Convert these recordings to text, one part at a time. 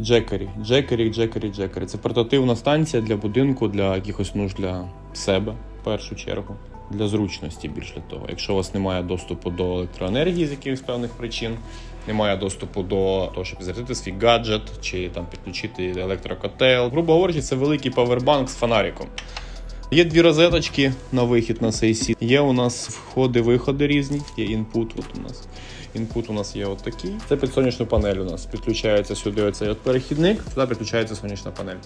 Джекері, Джекері, Джекері, Джекері. Це портативна станція для будинку, для якихось нужд для себе, в першу чергу. Для зручності більше того. Якщо у вас немає доступу до електроенергії з якихось певних причин, немає доступу до того, щоб зарядити свій гаджет чи там підключити електрокотел. Грубо говорячи, це великий павербанк з фонариком. Є дві розеточки на вихід на цей сіт. Є у нас входи-виходи різні, є інпут. От у нас. Інпут у нас є от такий. Це під сонячну панель у нас. Підключається сюди оцей от перехідник, сюди підключається сонячна панель.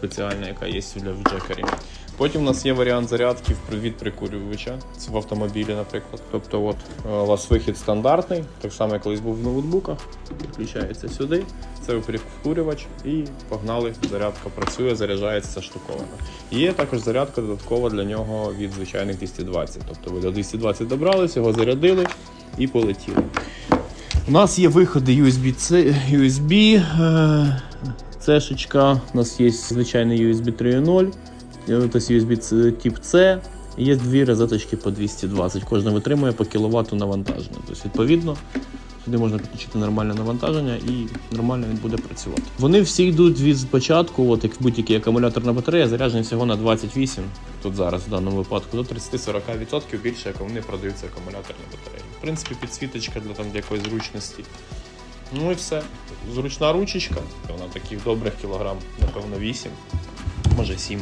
Спеціальна, яка є в Джекері. Потім у нас є варіант зарядки від прикурювача. В автомобілі, наприклад. Тобто, от е, у вас вихід стандартний, так само, як колись був в ноутбуках. Підключається сюди. Це прикурювач і погнали. Зарядка працює, заряджається ця штуковина. Є також зарядка додаткова для нього від звичайних 220. Тобто ви до 220 добрались, його зарядили і полетіли. У нас є виходи USB-C, USB, е, цешечка, у нас є звичайний USB 3.0, е, тобто USB тип C. Є дві розеточки по 220. Кожна витримує по кіловату навантаження. Тобто, відповідно, сюди можна підключити нормальне навантаження і нормально він буде працювати. Вони всі йдуть від спочатку, от як будь-який акумуляторна батарея, заряджені всього на 28, тут зараз в даному випадку, до 30-40% більше, як вони продаються акумуляторні батареї. В принципі, підсвіточка для там для якоїсь зручності. Ну і все. Зручна ручечка. Вона таких добрих кілограм, напевно, 8, може 7.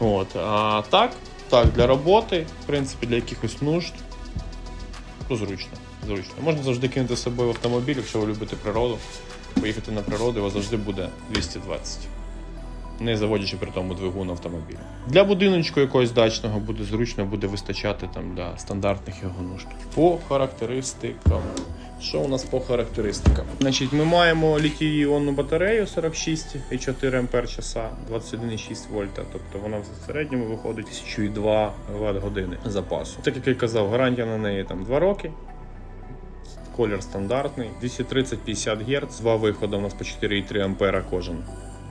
От. А так, так, для роботи, в принципі, для якихось нужд. Ну, зручно. Зручно. Можна завжди кинути з собою в автомобіль, якщо ви любите природу. Поїхати на природу, у завжди буде 220. Не заводячи при тому двигун автомобіля. Для будиночку якогось дачного буде зручно, буде вистачати там для стандартних його нужд. По характеристикам. Що у нас по характеристикам? Значить, ми маємо літій іонну батарею 46,4 ампер часа, 21,6 вольта. Тобто вона в середньому виходить 1002 Вт години запасу. Так як я казав, гарантія на неї там 2 роки. Колір стандартний, 230-50 Гц, два виходи у нас по 4,3 ампера кожен.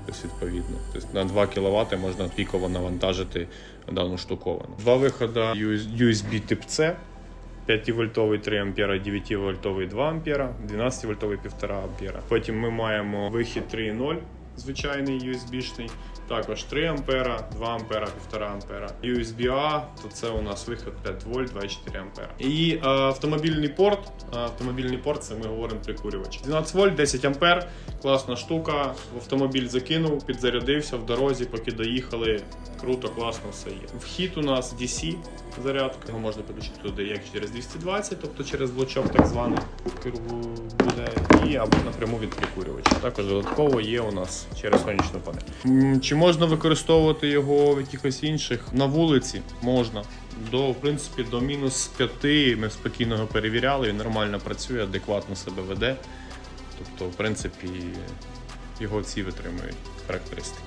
Тобто, відповідно. Тобто на 2 кВт можна піково навантажити дану штуковину. Два виходи USB тип C, 5-вольтовий 3 ампера, 9-вольтовий 2 ампера, 12-вольтовий 1,5 ампера. Потім ми маємо вихід 3.0, звичайний USB-шний. Також 3 ампера, 2 ампера, 1,5 ампера. USB-A, то це у нас вихід 5 вольт, 2,4 ампера. І е, автомобільний порт. е, Автомобільний порт це ми говоримо прикурювач. 12 вольт, 10 ампер. Класна штука. В автомобіль закинув, підзарядився в дорозі, поки доїхали. Круто, класно все є. Вхід у нас DC зарядка. Його можна підключити туди як через 220, тобто через блочок так званий керу- буде, і або напряму від прикурювача. Також додатково є у нас через сонячну панель. Чи можна використовувати його в якихось інших на вулиці? Можна. До, в принципі, до мінус 5 ми спокійно його перевіряли, він нормально працює, адекватно себе веде. Тобто, в принципі, його всі витримують характеристики.